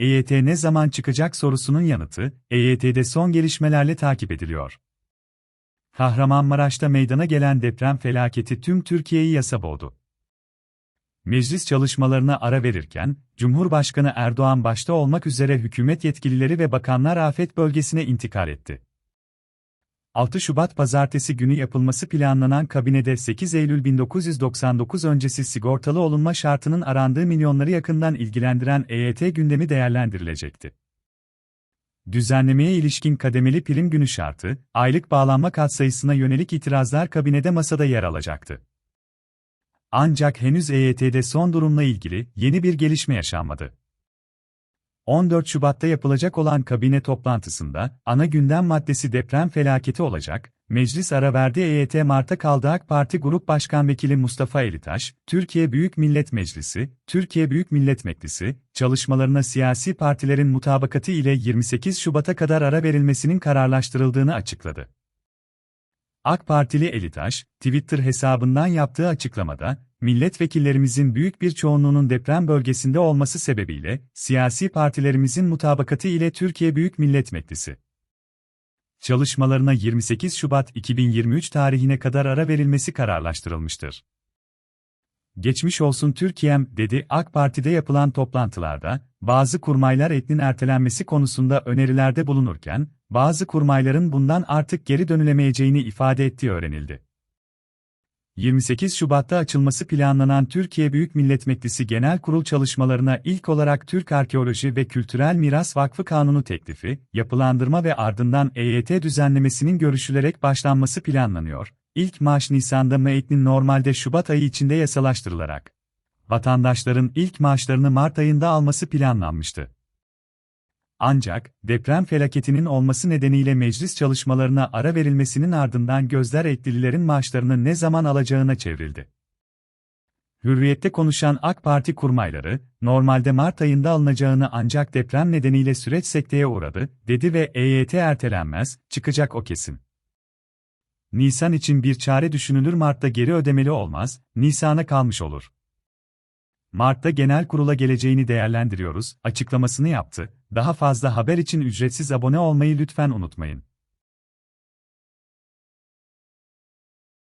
EYT ne zaman çıkacak sorusunun yanıtı, EYT'de son gelişmelerle takip ediliyor. Kahramanmaraş'ta meydana gelen deprem felaketi tüm Türkiye'yi yasa boğdu. Meclis çalışmalarına ara verirken, Cumhurbaşkanı Erdoğan başta olmak üzere hükümet yetkilileri ve bakanlar afet bölgesine intikal etti. 6 Şubat pazartesi günü yapılması planlanan kabinede 8 Eylül 1999 öncesi sigortalı olunma şartının arandığı milyonları yakından ilgilendiren EYT gündemi değerlendirilecekti. Düzenlemeye ilişkin kademeli prim günü şartı, aylık bağlanma katsayısına yönelik itirazlar kabinede masada yer alacaktı. Ancak henüz EYT'de son durumla ilgili yeni bir gelişme yaşanmadı. 14 Şubat'ta yapılacak olan kabine toplantısında, ana gündem maddesi deprem felaketi olacak, meclis ara verdi EYT Mart'a kaldı AK Parti Grup Başkan Vekili Mustafa Elitaş, Türkiye Büyük Millet Meclisi, Türkiye Büyük Millet Meclisi, çalışmalarına siyasi partilerin mutabakatı ile 28 Şubat'a kadar ara verilmesinin kararlaştırıldığını açıkladı. AK Partili Elitaş, Twitter hesabından yaptığı açıklamada, milletvekillerimizin büyük bir çoğunluğunun deprem bölgesinde olması sebebiyle, siyasi partilerimizin mutabakatı ile Türkiye Büyük Millet Meclisi çalışmalarına 28 Şubat 2023 tarihine kadar ara verilmesi kararlaştırılmıştır. Geçmiş olsun Türkiye'm, dedi AK Parti'de yapılan toplantılarda, bazı kurmaylar etnin ertelenmesi konusunda önerilerde bulunurken, bazı kurmayların bundan artık geri dönülemeyeceğini ifade ettiği öğrenildi. 28 Şubat'ta açılması planlanan Türkiye Büyük Millet Meclisi Genel Kurul çalışmalarına ilk olarak Türk Arkeoloji ve Kültürel Miras Vakfı Kanunu teklifi, yapılandırma ve ardından EYT düzenlemesinin görüşülerek başlanması planlanıyor. İlk maaş Nisan'da metnin normalde Şubat ayı içinde yasalaştırılarak vatandaşların ilk maaşlarını Mart ayında alması planlanmıştı. Ancak, deprem felaketinin olması nedeniyle meclis çalışmalarına ara verilmesinin ardından gözler etkililerin maaşlarını ne zaman alacağına çevrildi. Hürriyette konuşan AK Parti kurmayları, normalde Mart ayında alınacağını ancak deprem nedeniyle süreç sekteye uğradı, dedi ve EYT ertelenmez, çıkacak o kesin. Nisan için bir çare düşünülür Mart'ta geri ödemeli olmaz, Nisan'a kalmış olur. Mart'ta genel kurula geleceğini değerlendiriyoruz, açıklamasını yaptı. Daha fazla haber için ücretsiz abone olmayı lütfen unutmayın.